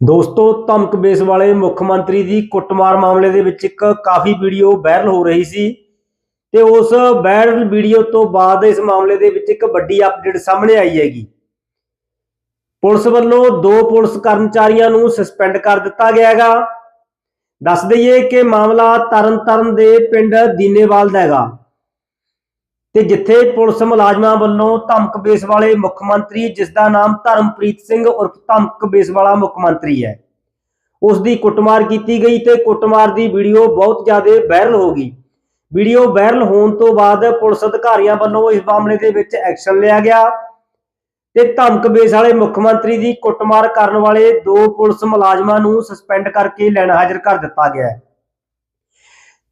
ਦੋਸਤੋ, ਧਮਕ ਬੇਸ ਵਾਲੇ ਮੁੱਖ ਮੰਤਰੀ ਦੀ ਕੁੱਟਮਾਰ ਮਾਮਲੇ ਦੇ ਵਿੱਚ ਇੱਕ ਕਾਫੀ ਵੀਡੀਓ ਵਾਇਰਲ ਹੋ ਰਹੀ ਸੀ ਤੇ ਉਸ ਵਾਇਰਲ ਵੀਡੀਓ ਤੋਂ ਬਾਅਦ ਇਸ ਮਾਮਲੇ ਦੇ ਵਿੱਚ ਇੱਕ ਵੱਡੀ ਅਪਡੇਟ ਸਾਹਮਣੇ ਆਈ ਹੈਗੀ। ਪੁਲਿਸ ਵੱਲੋਂ ਦੋ ਪੁਲਿਸ ਕਰਮਚਾਰੀਆਂ ਨੂੰ ਸਸਪੈਂਡ ਕਰ ਦਿੱਤਾ ਗਿਆ ਹੈਗਾ। ਦੱਸ ਦਈਏ ਕਿ ਮਾਮਲਾ ਤਰਨਤਾਰਨ ਦੇ ਪਿੰਡ ਦੀਨੇਵਾਲ ਦਾ ਹੈਗਾ। ਤੇ ਜਿੱਥੇ ਪੁਲਿਸ ਮੁਲਾਜ਼ਮਾਂ ਵੱਲੋਂ ਧਮਕ ਬੇਸ ਵਾਲੇ ਮੁੱਖ ਮੰਤਰੀ ਜਿਸ ਦਾ ਨਾਮ ਧਰਮਪ੍ਰੀਤ ਸਿੰਘ ਉਰਫ ਧਮਕ ਬੇਸ ਵਾਲਾ ਮੁੱਖ ਮੰਤਰੀ ਹੈ। ਉਸ ਦੀ ਕੁੱਟਮਾਰ ਕੀਤੀ ਗਈ ਤੇ ਕੁੱਟਮਾਰ ਦੀ ਵੀਡੀਓ ਬਹੁਤ ਜ਼ਿਆਦਾ ਵਾਇਰਲ ਹੋ ਗਈ। ਵੀਡੀਓ ਵਾਇਰਲ ਹੋਣ ਤੋਂ ਬਾਅਦ ਪੁਲਿਸ ਅਧਿਕਾਰੀਆਂ ਵੱਲੋਂ ਇਸ ਮਾਮਲੇ ਦੇ ਵਿੱਚ ਐਕਸ਼ਨ ਲਿਆ ਗਿਆ ਤੇ ਧਮਕ ਬੇਸ ਵਾਲੇ ਮੁੱਖ ਮੰਤਰੀ ਦੀ ਕੁੱਟਮਾਰ ਕਰਨ ਵਾਲੇ ਦੋ ਪੁਲਿਸ ਮੁਲਾਜ਼ਮਾਂ ਨੂੰ ਸਸਪੈਂਡ ਕਰਕੇ ਲੈਣ ਹਾਜ਼ਰ ਕਰ ਦਿੱਤਾ ਗਿਆ ਹੈ।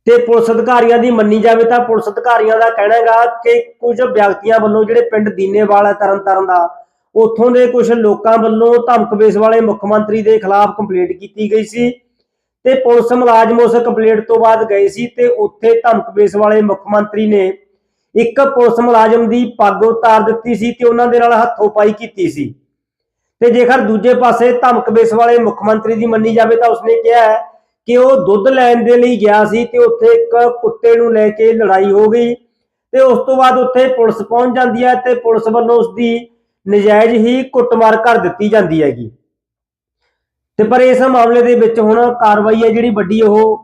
ਤੇ ਪੁਲਿਸ ਅਧਿਕਾਰੀਆਂ ਦੀ ਮੰਨੀ ਜਾਵੇ ਤਾਂ ਪੁਲਿਸ ਅਧਿਕਾਰੀਆਂ ਦਾ ਕਹਿਣਾ ਹੈਗਾ ਕਿ ਕੁਝ ਵਿਅਕਤੀਆਂ ਵੱਲੋਂ ਜਿਹੜੇ ਪਿੰਡ ਦੀਨੇਵਾਲ ਹੈ ਤਰਨਤਾਰਨ ਦਾ, ਉੱਥੋਂ ਦੇ ਕੁਝ ਲੋਕਾਂ ਵੱਲੋਂ ਧਮਕ ਵਾਲੇ ਮੁੱਖ ਮੰਤਰੀ ਦੇ ਖਿਲਾਫ ਕੰਪਲੇਂਟ ਕੀਤੀ ਗਈ ਸੀ ਤੇ ਪੁਲਿਸ ਮੁਲਾਜ਼ਮ ਉਸ ਕੰਪਲੇਂਟ ਤੋਂ ਬਾਅਦ ਗਏ ਸੀ ਤੇ ਉੱਥੇ ਧਮਕ ਬੇਸ ਵਾਲੇ ਮੁੱਖ ਮੰਤਰੀ ਨੇ ਇੱਕ ਪੁਲਿਸ ਮੁਲਾਜ਼ਮ ਦੀ ਪੱਗ ਉਤਾਰ ਦਿੱਤੀ ਸੀ ਤੇ ਉਹਨਾਂ ਦੇ ਨਾਲ ਹੱਥੋਂ ਪਾਈ ਕੀਤੀ ਸੀ। ਤੇ ਜੇਕਰ ਦੂਜੇ ਪਾਸੇ ਧਮਕ ਬੇਸ ਵਾਲੇ ਮੁੱਖ ਮੰਤਰੀ ਦੀ ਮੰਨੀ ਜਾਵੇ ਤਾਂ ਉਸਨੇ ਕਿਹਾ ਹੈ ਕਿ ਉਹ ਦੁੱਧ ਲੈਣ ਦੇ ਲਈ ਗਿਆ ਸੀ ਤੇ ਉੱਥੇ ਇੱਕ ਕੁੱਤੇ ਨੂੰ ਲੈ ਕੇ ਲੜਾਈ ਹੋ ਗਈ ਤੇ ਉਸ ਤੋਂ ਬਾਅਦ ਉੱਥੇ ਪੁਲਿਸ ਪਹੁੰਚ ਜਾਂਦੀ ਹੈ ਤੇ ਪੁਲਿਸ ਵੱਲੋਂ ਉਸ ਦੀ ਨਜਾਇਜ਼ ਹੀ ਕੁੱਟਮਾਰ ਕਰ ਦਿੱਤੀ ਜਾਂਦੀ ਹੈਗੀ। ਤੇ ਪਰ ਇਸ ਮਾਮਲੇ ਦੇ ਵਿੱਚ ਹੁਣ ਕਾਰਵਾਈ ਹੈ ਜਿਹੜੀ ਵੱਡੀ ਉਹ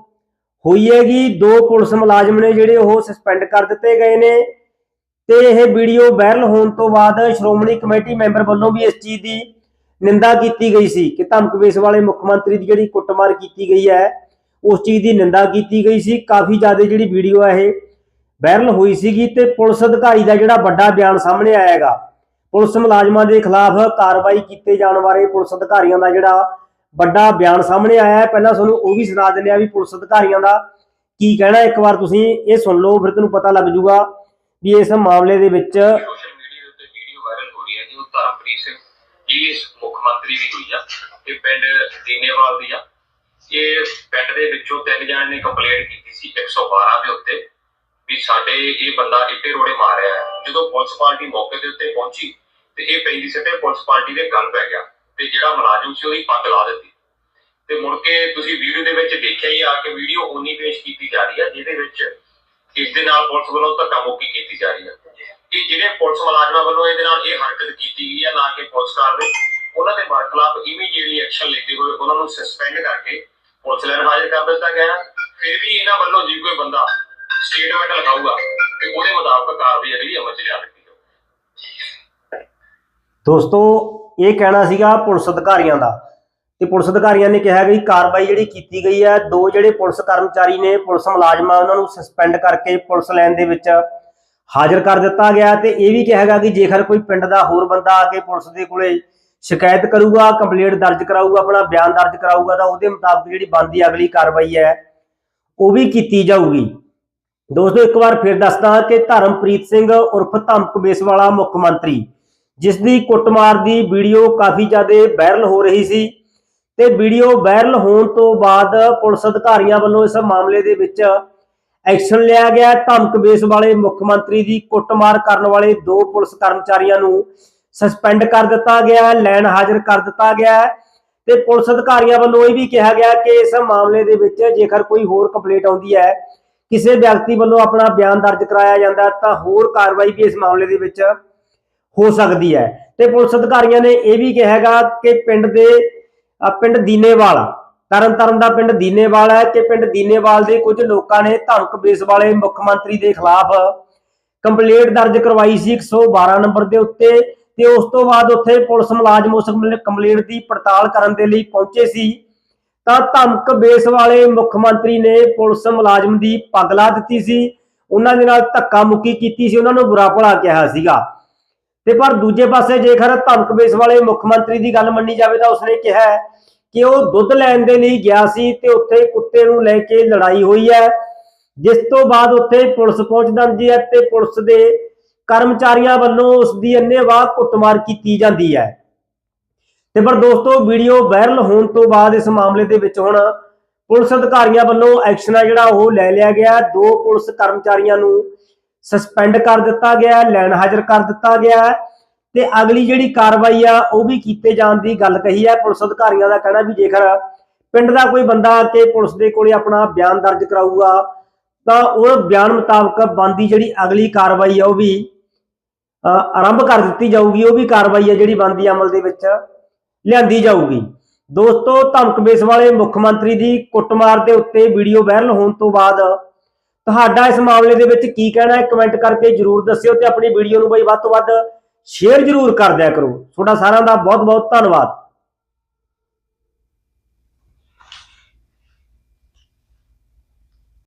ਹੋਈ ਹੈਗੀ। ਦੋ ਪੁਲਿਸ ਮੁਲਾਜ਼ਮ ਨੇ ਜਿਹੜੇ ਉਹ ਸਸਪੈਂਡ ਕਰ ਦਿੱਤੇ ਗਏ ਨੇ ਤੇ ਇਹ ਵੀਡੀਓ ਵਾਇਰਲ ਹੋਣ ਤੋਂ ਬਾਅਦ ਸ਼੍ਰੋਮਣੀ ਕਮੇਟੀ ਮੈਂਬਰ ਵੱਲੋਂ ਵੀ ਇਸ ਚੀਜ਼ ਦੀ ਨਿੰਦਾ ਕੀਤੀ ਗਈ ਸੀ ਕਿ ਧਮਕ ਵਾਲੇ ਮੁੱਖ ਮੰਤਰੀ ਦੀ ਜਿਹੜੀ ਕੁੱਟਮਾਰ ਕੀਤੀ ਗਈ ਹੈ, ਉਸ ਚੀਜ਼ ਦੀ ਨਿੰਦਾ ਕੀਤੀ ਗਈ ਸੀ। ਕਾਫੀ ਜ਼ਿਆਦਾ ਜਿਹੜੀ ਵੀਡੀਓ ਹੈ ਇਹ ਵਾਇਰਲ ਹੋਈ ਸੀਗੀ ਤੇ ਪੁਲਿਸ ਅਧਿਕਾਰੀ ਦਾ ਜਿਹੜਾ ਵੱਡਾ ਬਿਆਨ ਸਾਹਮਣੇ ਆਇਆ ਪੁਲਿਸ ਮੁਲਾਜ਼ਮਾਂ ਦੇ ਖਿਲਾਫ ਕਾਰਵਾਈ ਕੀਤੇ ਜਾਣ ਬਾਰੇ ਪੁਲਿਸ ਅਧਿਕਾਰੀਆਂ ਦਾ ਜਿਹੜਾ ਵੱਡਾ ਬਿਆਨ ਸਾਹਮਣੇ ਆਇਆ ਹੈ। ਪਹਿਲਾਂ ਤੁਹਾਨੂੰ ਉਹ ਵੀ ਸੁਣਾ ਦਿੰਦੇ ਆ ਵੀ ਪੁਲਿਸ ਅਧਿਕਾਰੀਆਂ ਦਾ ਕੀ ਕਹਿਣਾ। ਇੱਕ ਵਾਰ ਤੁਸੀਂ ਇਹ ਸੁਣ ਲਓ, ਫਿਰ ਤੁਹਾਨੂੰ ਪਤਾ ਲੱਗ ਜਾਊਗਾ ਵੀ ਇਸ ਮਾਮਲੇ ਦੇ ਵਿੱਚ ਸੋਸ਼ਲ ਮੀਡੀਆ ਦੇ ਉੱਤੇ ਵੀਡੀਓ ਵਾਇਰਲ ਹੋ ਰਹੀ ਹੈ ਜੀ ਉਹ ਧਰਮਪ੍ਰੀਤ ਸਿੰਘ ਜੀ ਇਸ ਮੁੱਖ ਮੰਤਰੀ ਦੀ ਹੋਈ ਆ ਇਹ ਪਿੰਡ ਦੀਨੇਵਾਲ ਦੀ ਆ। ਇਹ ਪਿੰਡ ਦੇ ਵਿੱਚੋਂ ਤਿੰਨ ਜਣਿਆਂ ਨੇ ਕੰਪਲੇਂਟ ਕੀਤੀ ਸੀ 112 ਦੇ ਉੱਤੇ ਵੀ ਸਾਡੇ ਇਹ ਬੰਦਾ ਇੱਟੇ ਰੋੜੇ ਮਾਰ ਰਿਹਾ ਹੈ। ਜਦੋਂ ਪੁਲਿਸ ਪਾਰਟੀ ਮੌਕੇ ਦੇ ਉੱਤੇ ਪਹੁੰਚੀ, ਤੇ ਇਹ ਪੈਂਦੀ ਸਿੱਟੇ ਪੁਲਿਸ ਪਾਰਟੀ ਦੇ ਗੱਲ ਪੈ ਗਿਆ, ਤੇ ਜਿਹੜਾ ਮੁਲਾਜ਼ਮ ਸੀ ਉਹਦੀ ਪੱਗ ਲਾ ਦਿੱਤੀ। ਤੇ ਮੁੜ ਕੇ ਤੁਸੀਂ ਵੀਡੀਓ ਦੇ ਵਿੱਚ ਦੇਖਿਆ ਹੀ ਆ ਕਿ ਵੀਡੀਓ ਉਨੀ ਪੇਸ਼ ਕੀਤੀ ਜਾ ਰਹੀ ਹੈ ਜਿਹਦੇ ਵਿੱਚ ਇਸ ਦੇ ਨਾਲ ਪੁਲਿਸ ਵੱਲੋਂ ਧੱਕਾ ਮੁੱਕੀ ਕੀਤੀ ਜਾ ਰਹੀ ਹੈ ਇਹ ਜਿਹੜੇ ਪੁਲਿਸ ਮੁਲਾਜ਼ਮਾਂ ਵੱਲੋਂ ਇਹਦੇ ਨਾਲ ਇਹ ਹਰਕਤ ਕੀਤੀ ਗਈ ਹੈ ਨਾ ਕਿ ਪੁਲਿਸ ਕਾਰਵਾਈ ਉਹਨਾਂ ਦੇ ਖਿਲਾਫ ਇਮੀਡੀਏਟਲੀ ਐਕਸ਼ਨ ਲੈਂਦੇ ਹੋਏ ਉਹਨਾਂ ਨੂੰ ਸਸਪੈਂਡ ਕਰਕੇ ਪੁਲਿਸ ਲੈਣ ਹਾਜ਼ਰ ਕਰ ਦਿੱਤਾ ਗਿਆ। ਫਿਰ ਵੀ ਇਹਨਾਂ ਵੱਲੋਂ ਜੇ ਕੋਈ ਬੰਦਾ ਸਟੇਟਮੈਂਟ ਲਗਾਊਗਾ ਤੇ ਉਹਦੇ ਮੁਤਾਬਕ ਕਾਰਵਾਈ ਹੈ ਅਮਲ ਚ ਲਿਆ ਦਿੱਤੀ ਜਾਊਗੀ। ਦੋਸਤੋ, ਇਹ ਕਹਿਣਾ ਸੀਗਾ ਪੁਲਿਸ ਅਧਿਕਾਰੀਆਂ ਦਾ। ਤੇ ਪੁਲਿਸ ਅਧਿਕਾਰੀਆਂ ਨੇ ਕਿਹਾ ਕਿ ਕਾਰਵਾਈ ਜਿਹੜੀ ਕੀਤੀ ਗਈ ਹੈ, ਦੋ ਜਿਹੜੇ ਪੁਲਿਸ ਕਰਮਚਾਰੀ ਨੇ, ਪੁਲਿਸ ਮੁਲਾਜ਼ਮਾਂ ਉਹਨਾਂ ਨੂੰ ਸਸਪੈਂਡ ਕਰਕੇ ਪੁਲਿਸ ਲਾਈਨ ਦੇ ਵਿੱਚ ਹਾਜ਼ਰ ਕਰ ਦਿੱਤਾ ਗਿਆ। ਤੇ ਇਹ ਵੀ ਕਿਹਾਗਾ ਕਿ ਜੇਕਰ ਕੋਈ ਪਿੰਡ ਦਾ ਹੋਰ ਬੰਦਾ ਆ ਕੇ ਪੁਲਿਸ ਦੇ ਕੋਲੇ ਸ਼ਿਕਾਇਤ ਕਰੂਗਾ ਕੰਪਲੇਂਟ ਦਰਜ ਕਰਾਊਗਾ, ਆਪਣਾ ਬਿਆਨ ਦਰਜ ਕਰਾਊਗਾ ਤਾਂ ਉਹਦੇ ਮੁਤਾਬਕ ਜਿਹੜੀ ਬਣਦੀ ਅਗਲੀ ਕਾਰਵਾਈ ਹੈ, ਉਹ ਵੀ ਕੀਤੀ ਜਾਊਗੀ। ਦੋਸਤੋ, ਇੱਕ ਵਾਰ ਫਿਰ ਦੱਸਦਾ ਕਿ ਧਰਮਪ੍ਰੀਤ ਸਿੰਘ ਉਰਫ ਧਮਕ ਬੇਸ ਮੁੱਖ ਮੰਤਰੀ ਜਿਸ ਦੀ ਕੁੱਟਮਾਰ ਦੀ ਵੀਡੀਓ ਕਾਫੀ ਜ਼ਿਆਦਾ ਵਾਇਰਲ ਹੋ ਰਹੀ ਸੀ ਤੇ ਵੀਡੀਓ ਵਾਇਰਲ ਹੋਣ ਤੋਂ ਬਾਅਦ ਪੁਲਿਸ ਅਧਿਕਾਰੀਆਂ ਵੱਲੋਂ ਇਸ ਮਾਮਲੇ ਦੇ ਵਿੱਚ ਐਕਸ਼ਨ ਲਿਆ ਗਿਆ। ਧਮਕ ਬੇਸ ਵਾਲੇ ਮੁੱਖ ਮੰਤਰੀ ਦੀ ਕੁੱਟਮਾਰ ਕਰਨ ਵਾਲੇ ਦੋ ਪੁਲਿਸ ਕਰਮਚਾਰੀਆਂ ਨੂੰ ਸਸਪੈਂਡ ਕਰ ਦਿੱਤਾ ਗਿਆ ਹੈ, ਲੈਣ ਹਾਜ਼ਰ ਕਰ ਦਿੱਤਾ ਗਿਆ ਹੈ ਤੇ ਪੁਲਿਸ ਅਧਿਕਾਰੀਆਂ ਵੱਲੋਂ ਇਹ ਵੀ ਕਿਹਾ ਗਿਆ ਕਿ ਇਸ ਮਾਮਲੇ ਦੇ ਵਿੱਚ ਜੇਕਰ ਕੋਈ ਹੋਰ ਕੰਪਲੇਂਟ ਆਉਂਦੀ ਹੈ, ਕਿਸੇ ਵਿਅਕਤੀ ਵੱਲੋਂ ਆਪਣਾ ਬਿਆਨ ਦਰਜ ਕਰਾਇਆ ਜਾਂਦਾ ਤਾਂ ਹੋਰ ਕਾਰਵਾਈ ਵੀ ਇਸ ਮਾਮਲੇ ਦੇ ਵਿੱਚ ਹੋ ਸਕਦੀ ਹੈ। ਤੇ ਪੁਲਿਸ ਅਧਿਕਾਰੀਆਂ ਨੇ ਇਹ ਵੀ ਕਿਹਾ ਕਿ ਪਿੰਡ ਦੇ ਪਿੰਡ ਦੀਨੇਵਾਲ, ਤਰਨਤਾਰਨ ਦਾ ਪਿੰਡ ਦੀਨੇਵਾਲ ਹੈ ਤੇ ਪਿੰਡ ਦੀਨੇਵਾਲ ਦੇ ਕੁਝ ਲੋਕਾਂ ਨੇ ਧਮਕ ਬੇਸ ਵਾਲੇ ਮੁੱਖ ਮੰਤਰੀ ਦੇ ਖਿਲਾਫ ਕੰਪਲੇਂਟ ਦਰਜ ਕਰਵਾਈ ਸੀ 112 ਨੰਬਰ ਦੇ ਉੱਤੇ। ਤੇ ਉਸ ਤੋਂ ਬਾਅਦ ਉੱਥੇ ਪੁਲਿਸ ਮੁਲਾਜ਼ਮ ਉਸ ਕੰਪਲੇਂਟ ਦੀ ਪੜਤਾਲ ਕਰਨ ਦੇ ਲਈ ਪਹੁੰਚੇ ਸੀ। ਤਾਂ ਧਮਕ ਬੇਸ ਵਾਲੇ ਮੁੱਖ ਮੰਤਰੀ ਨੇ ਪੁਲਿਸ ਮੁਲਾਜ਼ਮ ਦੀ ਪੱਗ ਲਾ ਦਿੱਤੀ ਸੀ। ਉਹਨਾਂ ਦੇ ਨਾਲ ਧੱਕਾ ਮੁੱਕੀ ਕੀਤੀ ਸੀ। ਉਹਨਾਂ ਨੂੰ ਬੁਰਾ ਭਲਾ ਕਿਹਾ ਸੀਗਾ। ਤੇ ਪਰ ਦੂਜੇ ਪਾਸੇ ਜੇਕਰ ਧਮਕ ਬੇਸ ਵਾਲੇ ਮੁੱਖ ਮੰਤਰੀ ਦੀ ਗੱਲ ਮੰਨੀ ਜਾਵੇ ਤਾਂ ਉਸਨੇ ਕਿਹਾ ਕਿ ਉਹ ਦੁੱਧ ਲੈਣ ਦੇ ਲਈ ਗਿਆ ਸੀ ਤੇ ਉੱਥੇ ਕੁੱਤੇ ਨੂੰ ਲੈ ਕੇ ਲੜਾਈ ਹੋਈ ਹੈ। ਜਿਸ ਤੋਂ ਬਾਅਦ ਉੱਥੇ ਪੁਲਿਸ ਪਹੁੰਚ ਜਾਂਦੀ ਹੈ ਤੇ ਪੁਲਿਸ ਦੇ ਕਰਮਚਾਰੀਆਂ ਵੱਲੋਂ ਉਸ ਦੀ ਅੰਨੇਵਾਹ ਕੁੱਟਮਾਰ ਕੀਤੀ ਜਾਂਦੀ ਹੈ। ਤੇ ਪਰ ਦੋਸਤੋ, ਵੀਡੀਓ ਵਾਇਰਲ ਹੋਣ ਤੋਂ ਬਾਅਦ ਇਸ ਮਾਮਲੇ ਦੇ ਵਿੱਚ ਹੁਣ ਪੁਲਿਸ ਅਧਿਕਾਰੀਆਂ ਵੱਲੋਂ ਐਕਸ਼ਨ ਆ ਜਿਹੜਾ, ਉਹ ਲੈ ਲਿਆ ਗਿਆ। ਦੋ ਪੁਲਿਸ ਕਰਮਚਾਰੀਆਂ ਨੂੰ ਸਸਪੈਂਡ ਕਰ ਦਿੱਤਾ ਗਿਆ, ਲੈਣ ਹਾਜ਼ਰ ਕਰ ਦਿੱਤਾ ਗਿਆ। ਹੈ ਤੇ ਅਗਲੀ ਜਿਹੜੀ ਕਾਰਵਾਈ ਆ, ਉਹ ਵੀ ਕੀਤੇ ਜਾਣ ਦੀ ਗੱਲ ਕਹੀ ਹੈ। ਪੁਲਿਸ ਅਧਿਕਾਰੀਆਂ ਦਾ ਕਹਿਣਾ ਵੀ ਜੇਕਰ ਪਿੰਡ ਦਾ ਕੋਈ ਬੰਦਾ ਆ ਕੇ ਪੁਲਿਸ ਦੇ ਕੋਲੇ ਆਪਣਾ ਬਿਆਨ ਦਰਜ ਕਰਾਊਗਾ, ਤਾਂ ਉਹ ਬਿਆਨ ਮੁਤਾਬਕ ਬੰਦੀ ਜਿਹੜੀ ਅਗਲੀ ਕਾਰਵਾਈ ਆ, ਉਹ ਵੀ ਆਰੰਭ ਕਰ ਦਿੱਤੀ ਜਾਊਗੀ, ਉਹ ਵੀ ਕਾਰਵਾਈ ਹੈ ਜਿਹੜੀ ਬੰਦੀ ਅਮਲ ਦੇ ਵਿੱਚ, ਲਿਆਂਦੀ ਜਾਊਗੀ। ਦੋਸਤੋ ਧਮਕਬੇਸ ਵਾਲੇ ਮੁੱਖ ਮੰਤਰੀ ਦੀ ਕੁੱਟਮਾਰ ਦੇ ਉੱਤੇ ਵੀਡੀਓ ਵਾਇਰਲ ਹੋਣ ਤੋਂ ਬਾਅਦ ਤੁਹਾਡਾ ਇਸ ਮਾਮਲੇ ਦੇ ਵਿੱਚ ਕੀ ਕਹਿਣਾ ਹੈ, ਕਮੈਂਟ ਕਰਕੇ ਜਰੂਰ ਦੱਸਿਓ ਤੇ ਆਪਣੀ ਵੀਡੀਓ ਨੂੰ ਬਈ ਵੱਧ ਤੋਂ ਵੱਧ ਸ਼ੇਅਰ ਜਰੂਰ ਕਰ ਦਿਆ ਕਰੋ। ਤੁਹਾਡਾ ਸਾਰਿਆਂ ਦਾ ਬਹੁਤ ਬਹੁਤ ਧੰਨਵਾਦ।